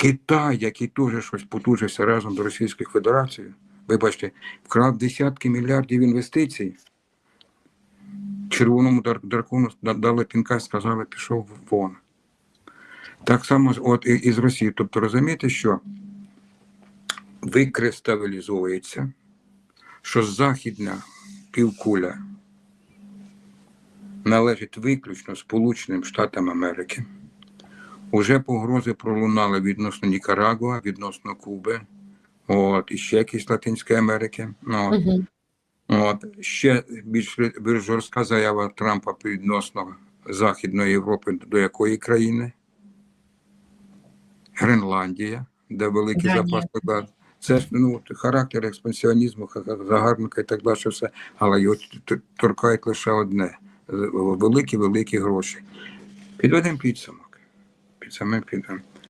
Китай, який теж щось потужився разом з Російською Федерацією, вибачте, вкрав десятки мільярдів інвестицій. Червоному дракону дали пінка і сказали, пішов вон. Так само от і, з Росією. Тобто розумієте, що викристалізовується, що західна півкуля належить виключно Сполученим Штатам Америки. Уже погрози пролунали відносно Нікарагуа, відносно Куби, от, і ще якісь Латинської Америки. Ну, от. Мгм. От ще більш, більш жорстка заява Трампа відносно Західної Європи до якої країни? Гренландія, де великий запас газу. Це ж ну, характер експансіонізму, загарбника і так далі, все, але його торкають лише одне великі великі гроші. Підведемо підсумок. pensamento, é então.